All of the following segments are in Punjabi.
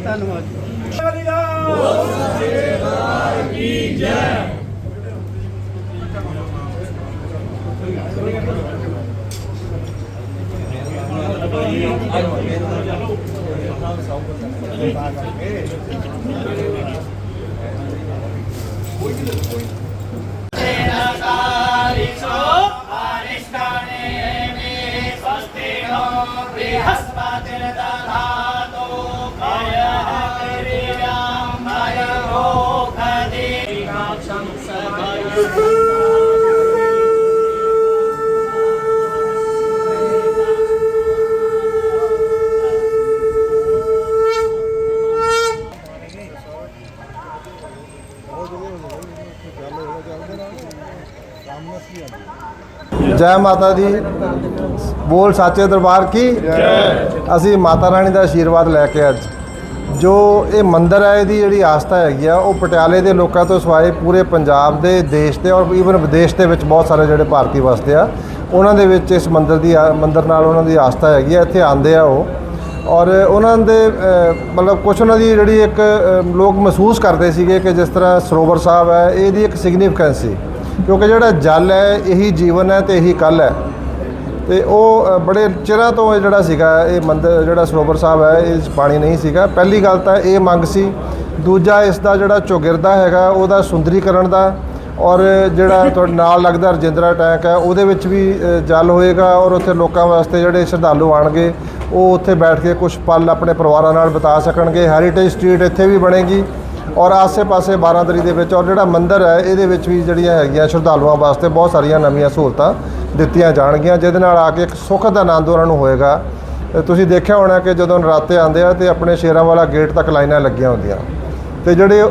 ਧੰਨਵਾਦ ਜੈ ਜੈ ਮਾਤਾ ਦੀ। ਬੋਲ ਸਾਚੇ ਦਰਬਾਰ ਕੀ? ਜੈ ਅਸੀਂ ਮਾਤਾ ਰਾਣੀ ਦਾ ਆਸ਼ੀਰਵਾਦ ਲੈ ਕੇ ਅੱਜ। ਜੋ ਇਹ ਮੰਦਿਰ ਹੈ, ਇਹਦੀ ਜਿਹੜੀ ਆਸਥਾ ਹੈਗੀ ਆ, ਉਹ ਪਟਿਆਲੇ ਦੇ ਲੋਕਾਂ ਤੋਂ ਸਿਵਾਏ ਪੂਰੇ ਪੰਜਾਬ ਦੇ ਦੇਸ਼ ਦੇ ਔਰ ਈਵਨ ਵਿਦੇਸ਼ ਦੇ ਵਿੱਚ ਬਹੁਤ ਸਾਰੇ ਜਿਹੜੇ ਭਾਰਤੀ ਵਸਦੇ ਆ, ਉਹਨਾਂ ਦੇ ਵਿੱਚ ਇਸ ਮੰਦਿਰ ਦੀ ਆ- ਮੰਦਿਰ ਨਾਲ ਉਹਨਾਂ ਦੀ ਆਸਥਾ ਹੈਗੀ ਆ। ਇੱਥੇ ਆਉਂਦੇ ਆ ਉਹ। ਔਰ ਉਹਨਾਂ ਦੇ ਮਤਲਬ ਕੁਝ ਉਹਨਾਂ ਦੀ ਜਿਹੜੀ ਇੱਕ ਲੋਕ ਮਹਿਸੂਸ ਕਰਦੇ ਸੀਗੇ ਕਿ ਜਿਸ ਤਰ੍ਹਾਂ ਸਰੋਵਰ ਸਾਹਿਬ ਹੈ, ਇਹਦੀ ਇੱਕ ਸਿਗਨੀਫਿਕੈਂਸ ਸੀ। ਕਿਉਂਕਿ ਜਿਹੜਾ ਜਲ ਹੈ, ਇਹੀ ਜੀਵਨ ਹੈ ਤੇ ਇਹੀ ਕੱਲ ਹੈ। ਤੇ ਉਹ ਬੜੇ ਚਿਰਾਂ ਤੋਂ ਇਹ ਜਿਹੜਾ ਸੀਗਾ, ਇਹ ਮੰਦਰ ਜਿਹੜਾ ਸਰੋਵਰ ਸਾਹਿਬ ਹੈ, ਇਹ 'ਚ ਪਾਣੀ ਨਹੀਂ ਸੀਗਾ। ਪਹਿਲੀ ਗੱਲ ਤਾਂ ਇਹ ਮੰਗ ਸੀ। ਦੂਜਾ ਇਸ ਦਾ ਜਿਹੜਾ ਚੌਗਿਰਦਾ ਹੈਗਾ, ਉਹਦਾ ਸੁੰਦਰੀਕਰਨ ਦਾ। ਔਰ ਜਿਹੜਾ ਤੁਹਾਡੇ ਨਾਲ ਲੱਗਦਾ ਰਜਿੰਦਰਾ ਟੈਂਕ ਹੈ, ਉਹਦੇ ਵਿੱਚ ਵੀ ਜਲ ਹੋਏਗਾ ਔਰ ਉੱਥੇ ਲੋਕਾਂ ਵਾਸਤੇ ਜਿਹੜੇ ਸ਼ਰਧਾਲੂ ਆਣਗੇ ਉਹ ਉੱਥੇ ਬੈਠ ਕੇ ਕੁਝ ਪਲ ਆਪਣੇ ਪਰਿਵਾਰਾਂ ਨਾਲ ਬਿਤਾ ਸਕਣਗੇ। ਹੈਰੀਟੇਜ ਸਟਰੀਟ ਇੱਥੇ ਵੀ ਬਣੇਗੀ ਔਰ ਆਸੇ-ਪਾਸੇ ਬਾਰਾਦਰੀ ਦੇ ਵਿੱਚ ਔਰ ਜਿਹੜਾ ਮੰਦਿਰ ਹੈ, ਇਹਦੇ ਵਿੱਚ ਵੀ ਜਿਹੜੀਆਂ ਹੈਗੀਆਂ ਸ਼ਰਧਾਲੂਆਂ ਵਾਸਤੇ ਬਹੁਤ ਸਾਰੀਆਂ ਨਵੀਆਂ ਸਹੂਲਤਾਂ ਦਿੱਤੀਆਂ ਜਾਣਗੀਆਂ, ਜਿਹਦੇ ਨਾਲ ਆ ਕੇ ਇੱਕ ਸੁੱਖ ਦਾ ਆਨੰਦ ਉਹਨਾਂ ਨੂੰ ਹੋਏਗਾ। ਤੁਸੀਂ ਦੇਖਿਆ ਹੋਣਾ ਕਿ ਜਦੋਂ ਨਰਾਤੇ ਆਉਂਦੇ ਆ ਤੇ ਆਪਣੇ ਸ਼ੇਰਾਂ ਵਾਲਾ ਗੇਟ ਤੱਕ ਲਾਈਨਾਂ ਲੱਗੀਆਂ ਹੁੰਦੀਆਂ। ਤੇ ਜਿਹੜੇ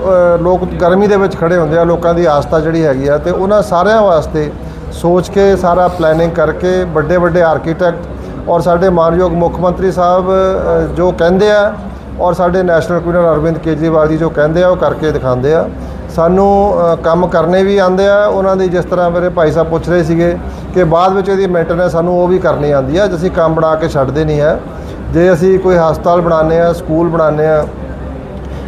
ਲੋਕ ਗਰਮੀ ਦੇ ਵਿੱਚ ਖੜੇ ਹੁੰਦੇ ਆ, ਲੋਕਾਂ ਦੀ ਆਸਥਾ ਜਿਹੜੀ ਹੈਗੀ ਆ ਤੇ ਉਹਨਾਂ ਸਾਰਿਆਂ ਵਾਸਤੇ ਸੋਚ ਕੇ ਸਾਰਾ ਪਲੈਨਿੰਗ ਕਰਕੇ ਵੱਡੇ ਵੱਡੇ ਆਰਕੀਟੈਕਟ ਔਰ ਸਾਡੇ ਮਾਨਯੋਗ ਮੁੱਖ ਮੰਤਰੀ ਸਾਹਿਬ ਜੋ ਕਹਿੰਦੇ ਆ, ਔਰ ਸਾਡੇ ਨੈਸ਼ਨਲ ਕਮਿਸ਼ਨਰ ਅਰਵਿੰਦ ਕੇਜਰੀਵਾਲ ਜੀ ਜੋ ਕਹਿੰਦੇ ਆ, ਉਹ ਕਰਕੇ ਦਿਖਾਉਂਦੇ ਆ। ਸਾਨੂੰ ਕੰਮ ਕਰਨੇ ਵੀ ਆਉਂਦੇ ਆ, ਉਹਨਾਂ ਦੀ ਜਿਸ ਤਰ੍ਹਾਂ ਮੇਰੇ ਭਾਈ ਸਾਹਿਬ ਪੁੱਛ ਰਹੇ ਸੀਗੇ ਕਿ ਬਾਅਦ ਵਿੱਚ ਇਹਦੀ ਮੇਨਟੇਨੈਂਸ ਸਾਨੂੰ ਉਹ ਵੀ ਕਰਨੀ ਆਉਂਦੀ ਆ, ਅਸੀਂ ਕੰਮ ਬਣਾ ਕੇ ਛੱਡਦੇ ਨਹੀਂ ਹੈ ਜੇ ਅਸੀਂ ਕੋਈ ਹਸਪਤਾਲ ਬਣਾਉਂਦੇ ਆ, ਸਕੂਲ ਬਣਾਉਂਦੇ ਆ,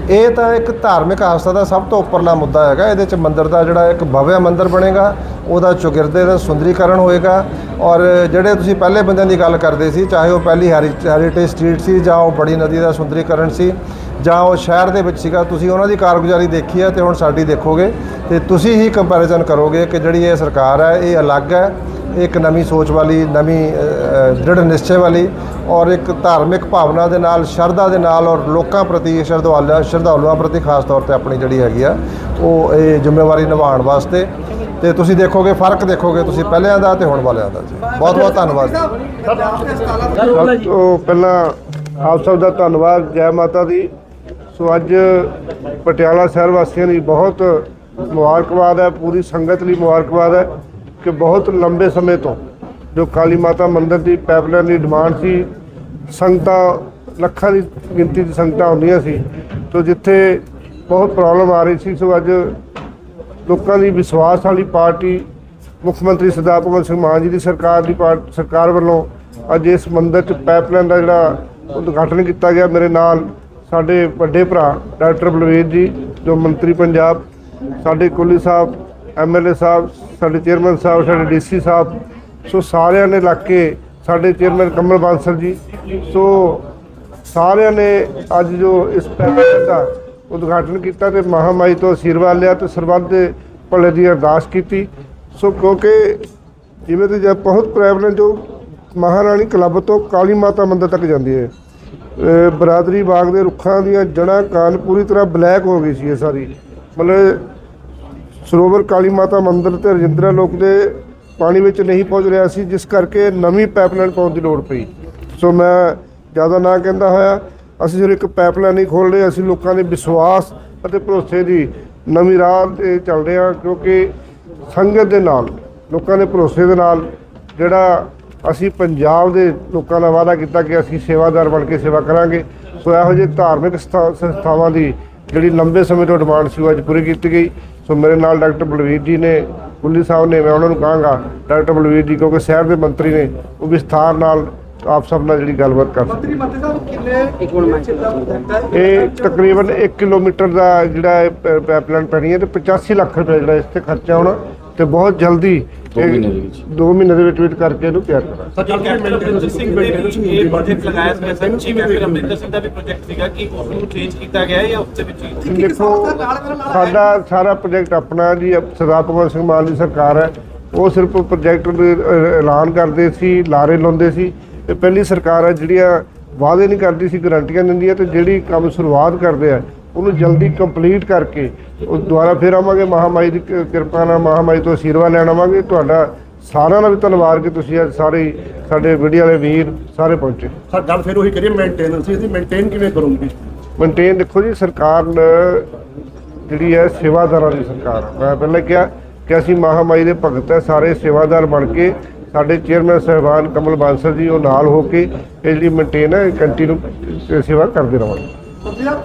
ਇਹ ਤਾਂ ਇੱਕ ਧਾਰਮਿਕ ਆਸਥਾ ਦਾ ਸਭ ਤੋਂ ਉੱਪਰਲਾ ਮੁੱਦਾ ਹੈਗਾ, ਇਹਦੇ ਚ ਮੰਦਿਰ ਦਾ ਜਿਹੜਾ ਇੱਕ ਭਵਿਆ ਮੰਦਿਰ ਬਣੇਗਾ ਉਹਦਾ ਚੌਗਿਰਦੇ ਦਾ ਸੁੰਦਰੀਕਰਨ ਹੋਏਗਾ ਔਰ ਜਿਹੜੇ ਤੁਸੀਂ ਪਹਿਲੇ ਬੰਦਿਆਂ ਦੀ ਗੱਲ ਕਰਦੇ ਸੀ, ਚਾਹੇ ਉਹ ਪਹਿਲੀ ਹੈਰੀ- ਹੈਰੀਟੇਜ ਸਟਰੀਟ ਸੀ ਜਾਂ ਉਹ ਬੜੀ ਨਦੀ ਦਾ ਸੁੰਦਰੀਕਰਨ ਸੀ ਜਾਂ ਉਹ ਸ਼ਹਿਰ ਦੇ ਵਿੱਚ ਸੀਗਾ, ਤੁਸੀਂ ਉਹਨਾਂ ਦੀ ਕਾਰਗੁਜ਼ਾਰੀ ਦੇਖੀ ਹੈ ਤੇ ਹੁਣ ਸਾਡੀ ਦੇਖੋਗੇ ਤੇ ਤੁਸੀਂ ਹੀ ਕੰਪੈਰੀਜ਼ਨ ਕਰੋਗੇ ਕਿ ਜਿਹੜੀ ਇਹ ਸਰਕਾਰ ਹੈ, ਇਹ ਅਲੱਗ ਹੈ ਇਹ ਇੱਕ ਨਵੀਂ ਸੋਚ ਵਾਲੀ, ਨਵੀਂ ਦ੍ਰਿੜ ਨਿਸ਼ਚੇ ਵਾਲੀ ਔਰ ਇੱਕ ਧਾਰਮਿਕ ਭਾਵਨਾ ਦੇ ਨਾਲ, ਸ਼ਰਧਾ ਦੇ ਨਾਲ ਔਰ ਲੋਕਾਂ ਪ੍ਰਤੀ ਸ਼ਰਧਾਲੂ ਸ਼ਰਧਾਲੂਆਂ ਪ੍ਰਤੀ ਖਾਸ ਤੌਰ ਤੇ ਆਪਣੀ ਜਿਹੜੀ ਹੈਗੀ ਆ, ਉਹ ਇਹ ਜ਼ਿੰਮੇਵਾਰੀ ਨਿਭਾਉਣ ਵਾਸਤੇ ਤੇ ਤੁਸੀਂ ਦੇਖੋਗੇ, ਫ਼ਰਕ ਦੇਖੋਗੇ ਤੁਸੀਂ ਪਹਿਲਿਆਂ ਦਾ ਤੇ ਹੁਣ ਵਾਲਿਆਂ ਦਾ ਜੀ। ਬਹੁਤ ਬਹੁਤ ਧੰਨਵਾਦ ਜੀ। ਸਭ ਤੋਂ ਪਹਿਲਾਂ ਆਪ ਸਭ ਦਾ ਧੰਨਵਾਦ, ਜੈ ਮਾਤਾ ਦੀ। ਸੋ ਅੱਜ ਪਟਿਆਲਾ ਸ਼ਹਿਰ ਵਾਸੀਆਂ ਲਈ ਬਹੁਤ ਮੁਬਾਰਕਬਾਦ ਹੈ, ਪੂਰੀ ਸੰਗਤ ਲਈ ਮੁਬਾਰਕਬਾਦ ਹੈ ਕਿ ਬਹੁਤ ਲੰਬੇ ਸਮੇਂ ਤੋਂ ਜੋ ਕਾਲੀ ਮਾਤਾ ਮੰਦਿਰ ਦੀ ਪਾਈਪਲਾਈਨ ਦੀ ਡਿਮਾਂਡ ਸੀ, ਸੰਗਤਾਂ, ਲੱਖਾਂ ਦੀ ਗਿਣਤੀ ਦੀ ਸੰਗਤਾਂ ਆਉਂਦੀਆਂ ਸੀ, ਤੋ ਜਿੱਥੇ ਬਹੁਤ ਪ੍ਰੋਬਲਮ ਆ ਰਹੀ ਸੀ, ਸੋ ਅੱਜ ਲੋਕਾਂ ਦੀ ਵਿਸ਼ਵਾਸ ਵਾਲੀ ਪਾਰਟੀ ਮੁੱਖ ਮੰਤਰੀ ਸਰਦਾਰ ਭਗਵੰਤ ਸਿੰਘ ਮਾਨ ਜੀ ਦੀ ਸਰਕਾਰ ਦੀ ਪਾਰ- ਸਰਕਾਰ ਵੱਲੋਂ ਅੱਜ ਇਸ ਮੰਦਰ 'ਚ ਪਾਈਪਲਾਈਨ ਦਾ ਜਿਹੜਾ ਉਦਘਾਟਨ ਕੀਤਾ ਗਿਆ। ਮੇਰੇ ਨਾਲ ਸਾਡੇ ਵੱਡੇ ਭਰਾ ਡਾਕਟਰ ਬਲਵੀਰ ਜੀ, ਜੋ ਮੰਤਰੀ ਪੰਜਾਬ, ਸਾਡੇ ਕੋਲੀ ਸਾਹਿਬ ਐਮਐਲਏ ਸਾਹਿਬ, ਸਾਡੇ ਚੇਅਰਮੈਨ ਸਾਹਿਬ, ਸਾਡੇ ਡੀਸੀ ਸਾਹਿਬ, ਸੋ ਸਾਰਿਆਂ ਨੇ ਲੱਗ ਕੇ ਸਾਡੇ ਚੇਅਰਮੈਨ ਕਮਲ ਬਾਂਸਲ ਜੀ, ਸੋ ਸਾਰਿਆਂ ਨੇ ਅੱਜ ਜੋ ਇਸ ਪੈਕੇਜ ਦਾ ਉਦਘਾਟਨ ਕੀਤਾ ਤੇ ਮਹਾਮਾਈ ਤੋਂ ਆਸ਼ੀਰਵਾਦ ਲਿਆ ਤੇ ਸਰਬੱਤ ਦੇ ਭਲੇ ਦੀ ਅਰਦਾਸ ਕੀਤੀ। ਸੋ ਕਿਉਂਕਿ ਜਿਵੇਂ ਤੇ ਜਦ ਬਹੁਤ ਪ੍ਰੈਵਲੈਂਟ ਜੋ ਮਹਾਰਾਣੀ ਕਲੱਬ ਤੋਂ ਕਾਲੀ ਮਾਤਾ ਮੰਦਿਰ ਤੱਕ ਜਾਂਦੀ ਹੈ। ਬਰਾਦਰੀ ਬਾਗ ਦੇ ਰੁੱਖਾਂ ਦੀਆਂ ਜੜ੍ਹਾਂ ਕਾਲ ਪੂਰੀ ਤਰ੍ਹਾਂ ਬਲੈਕ ਹੋ ਗਈ ਸੀ ਇਹ ਸਾਰੀ। ਮਤਲਬ ਸਰੋਵਰ ਕਾਲੀ ਮਾਤਾ ਮੰਦਿਰ ਤੇ ਰਜਿੰਦਰਾ ਲੋਕ ਦੇ ਪਾਣੀ ਵਿੱਚ ਨਹੀਂ ਪਹੁੰਚ ਰਿਹਾ ਸੀ, ਜਿਸ ਕਰਕੇ ਨਵੀਂ ਪਾਈਪਲਾਈਨ ਪਾਉਣ ਦੀ ਲੋੜ ਪਈ। ਸੋ ਮੈਂ ਜ਼ਿਆਦਾ ਨਾ ਕਹਿੰਦਾ ਹੋਇਆ ਅਸੀਂ ਸਿਰਫ ਇੱਕ ਪਾਈਪਲਾਈਨ ਨਹੀਂ ਖੋਲ ਰਹੇ ਅਸੀਂ ਲੋਕਾਂ ਦੇ ਵਿਸ਼ਵਾਸ ਅਤੇ ਭਰੋਸੇ ਦੀ ਨਵੀਂ ਰਾਹ ਤੇ ਚੱਲ ਰਹੇ ਹਾਂ ਕਿਉਂਕਿ ਸੰਗਤ ਦੇ ਨਾਲ, ਲੋਕਾਂ ਦੇ ਭਰੋਸੇ ਦੇ ਨਾਲ ਜਿਹੜਾ ਅਸੀਂ ਪੰਜਾਬ ਦੇ ਲੋਕਾਂ ਦਾ ਵਾਅਦਾ ਕੀਤਾ ਕਿ ਅਸੀਂ ਸੇਵਾਦਾਰ ਬਣ ਕੇ ਸੇਵਾ ਕਰਾਂਗੇ, ਸੋ ਇਹੋ ਜਿਹੇ ਧਾਰਮਿਕ ਸੰਸਥਾ- ਸੰਸਥਾਵਾਂ ਦੀ ਜਿਹੜੀ ਲੰਬੇ ਸਮੇਂ ਤੋਂ ਡਿਮਾਂਡ ਸੀ ਉਹ ਅੱਜ ਪੂਰੀ ਕੀਤੀ ਗਈ। ਸੋ ਮੇਰੇ ਨਾਲ ਡਾਕਟਰ ਬਲਵੀਰ ਜੀ ਨੇ ਕੁੱਲੀ ਸਾਹਿਬ ਨੇ, ਮੈਂ ਉਹਨਾਂ ਨੂੰ ਕਹਾਂਗਾ, ਡਾਕਟਰ ਬਲਵੀਰ ਜੀ, ਕਿਉਂਕਿ ਸ਼ਹਿਰ ਦੇ ਮੰਤਰੀ ਨੇ, ਉਹ ਵਿਸਥਾਰ ਨਾਲ ਆਪ ਸਭ ਨਾਲ ਜਿਹੜੀ ਗੱਲਬਾਤ ਕਰ ਸਕੀਏ ਇਹ ਤਕਰੀਬਨ 1 ਕਿਲੋਮੀਟਰ ਦਾ ਜਿਹੜਾ ਪਾਈਪਲਾਈਨ ਪੈਣੀ ਹੈ ਤੇ 85 ਲੱਖ ਰੁਪਏ ਜਿਹੜਾ ਇਸ ਤੇ ਖਰਚਾ ਆਉਣਾ ਤੇ ਬਹੁਤ ਜਲਦੀ ਦੋ ਮਹੀਨੇ ਦੇ ਵਿੱਚ। 2 ਮਹੀਨੇ ਦੇ ਵਿੱਚ ਵਿੱਚ ਕਰਕੇ ਇਹਨੂੰ ਤਿਆਰ ਕਰਾਂਗੇ। ਸਰ ਕੈਪਟਨ ਅਮਰਿੰਦਰ ਸਿੰਘ ਨੇ। ਵੀ ਇਹ ਪ੍ਰੋਜੈਕਟ ਲਗਾਇਆ ਸੀ ਸੱਚੀ ਮੈਂ ਫਿਰ ਅਮਰਿੰਦਰ ਸਿੰਘ ਦਾ ਵੀ ਪ੍ਰੋਜੈਕਟ ਸੀਗਾ ਕਿ ਉਸ ਨੂੰ ਚੇਂਜ ਕੀਤਾ ਗਿਆ ਜਾਂ ਉਸ ਦੇ ਵਿੱਚ ਦੇਖੋ ਸਾਡਾ ਸਾਰਾ ਪ੍ਰੋਜੈਕਟ ਆਪਣਾ ਜੀ ਸਰਦਾਰ ਭਗਵੰਤ ਸਿੰਘ ਮਾਨ ਦੀ ਸਰਕਾਰ ਹੈ। ਉਹ ਸਿਰਫ ਪ੍ਰੋਜੈਕਟ ਦੇ ਐਲਾਨ ਕਰਦੇ ਸੀ ਲਾਰੇ ਲਾਉਂਦੇ ਸੀ। ਤੇ ਪਹਿਲੀ ਸਰਕਾਰ ਹੈ ਜਿਹੜੀਆਂ ਵਾਅਦੇ ਨਹੀਂ ਕਰਦੀ ਸੀ ਗਰੰਟੀਆਂ ਦਿੰਦੀ ਹੈ ਤੇ ਜਿਹੜੀ ਕੰਮ ਸ਼ੁਰੂਆਤ ਕਰਦੇ ਆ ਉਹਨੂੰ ਜਲਦੀ ਕੰਪਲੀਟ ਕਰਕੇ ਉਹ ਦੁਬਾਰਾ ਫਿਰ ਆਵਾਂਗੇ ਮਹਾਮਾਈ ਦੀ ਕਿਰਪਾ ਨਾਲ ਮਹਾਮਾਈ ਤੋਂ ਆਸ਼ੀਰਵਾਦ ਲੈਣ ਆਵਾਂਗੇ। ਤੁਹਾਡਾ ਸਾਰਿਆਂ ਦਾ ਵੀ ਧੰਨਵਾਦ ਕਿ ਤੁਸੀਂ ਅੱਜ ਸਾਰੇ ਸਾਡੇ ਮੀਡੀਆ ਵਾਲੇ ਵੀਰ ਸਾਰੇ ਪਹੁੰਚੇ। ਸਰ ਗੱਲ ਫਿਰ ਉਹੀ ਕਰੀਏ ਮੇਨਟੇਨੈਂਸ ਇਹਦੀ ਮੇਨਟੇਨ ਕਿਵੇਂ ਕਰੋਗੇ? ਮੇਨਟੇਨ ਦੇਖੋ ਜੀ ਸਰਕਾਰ ਜਿਹੜੀ ਹੈ ਸੇਵਾਦਾਰਾਂ ਦੀ ਸਰਕਾਰ। ਮੈਂ ਪਹਿਲਾਂ ਕਿਹਾ ਕਿ ਅਸੀਂ ਮਹਾਮਾਈ ਦੇ ਭਗਤ ਹੈ ਸਾਰੇ ਸੇਵਾਦਾਰ ਬਣ ਕੇ ਸਾਡੇ ਚੇਅਰਮੈਨ ਸਾਹਿਬਾਨ ਕਮਲ ਬਾਂਸਲ ਜੀ ਉਹ ਨਾਲ ਹੋ ਕੇ ਇਹ ਜਿਹੜੀ ਮੇਨਟੇਨ ਹੈ ਕੰਟੀਨਿਊ ਸੇਵਾ ਕਰਦੇ ਰਹਾਂਗੇ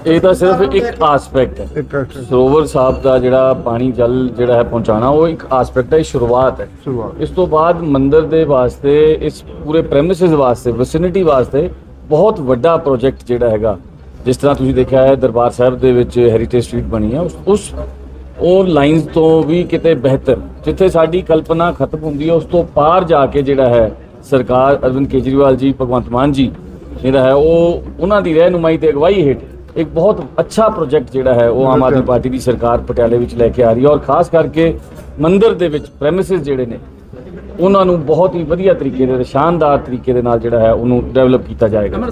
ਇਹ ਤਾਂ ਸਿਰਫ ਇੱਕ ਆਸਪੈਕਟ ਹੈ। ਇੱਕ ਸਰੋਵਰ ਸਾਹਿਬ ਦਾ ਜਿਹੜਾ ਪਾਣੀ ਜਲ ਜਿਹੜਾ ਹੈ ਪਹੁੰਚਾਣਾ ਉਹ ਇੱਕ ਆਸਪੈਕਟ ਹੈ ਸ਼ੁਰੂਆਤ ਹੈ। ਸ਼ੁਰੂਆਤ। ਇਸ ਤੋਂ ਬਾਅਦ ਮੰਦਿਰ ਦੇ ਵਾਸਤੇ ਇਸ ਪੂਰੇ ਪ੍ਰੈਮਿਸਿਸ ਵਾਸਤੇ ਵਿਸਿਨਿਟੀ ਵਾਸਤੇ ਬਹੁਤ ਵੱਡਾ ਪ੍ਰੋਜੈਕਟ ਜਿਹੜਾ ਹੈਗਾ ਜਿਸ ਤਰ੍ਹਾਂ ਤੁਸੀਂ ਦੇਖਿਆ ਹੈ ਦਰਬਾਰ ਸਾਹਿਬ ਦੇ ਵਿੱਚ ਹੈਰੀਟੇਜ ਸਟਰੀਟ ਬਣੀ ਹੈ ਉਸ ਉਹ ਲਾਈਨਸ ਤੋਂ ਵੀ ਕਿਤੇ ਬਿਹਤਰ। ਜਿੱਥੇ ਸਾਡੀ ਕਲਪਨਾ ਖਤਮ ਹੁੰਦੀ ਹੈ, ਉਸ ਤੋਂ ਪਾਰ ਜਾ ਕੇ ਜਿਹੜਾ ਹੈ ਸਰਕਾਰ ਅਰਵਿੰਦ ਕੇਜਰੀਵਾਲ ਜੀ, ਭਗਵੰਤ ਮਾਨ ਜੀ ਜਿਹੜਾ ਹੈ, ਉਹ ਉਹਨਾਂ ਦੀ ਰਹਿਨੁਮਾਈ ਤੇ ਅਗਵਾਈ ਹੇਠ ਇੱਕ ਬਹੁਤ ਅੱਛਾ ਪ੍ਰੋਜੈਕਟ ਜਿਹੜਾ ਹੈ, ਉਹ ਆਮ ਆਦਮੀ ਪਾਰਟੀ ਦੀ ਸਰਕਾਰ ਪਟਿਆਲੇ ਵਿੱਚ ਲੈ ਕੇ ਆ ਰਹੀ ਹੈ। ਔਰ ਖਾਸ ਕਰਕੇ ਮੰਦਿਰ ਦੇ ਵਿੱਚ ਪ੍ਰੈਮਿਸਿਸ ਜਿਹੜੇ ਨੇ, ਉਹਨਾਂ ਨੂੰ ਬਹੁਤ ਹੀ ਵਧੀਆ ਤਰੀਕੇ ਦੇ ਸ਼ਾਨਦਾਰ ਤਰੀਕੇ ਦੇ ਨਾਲ ਜਿਹੜਾ ਹੈ, ਉਹਨੂੰ ਡਿਵੈਲਪ ਕੀਤਾ ਜਾਏਗਾ।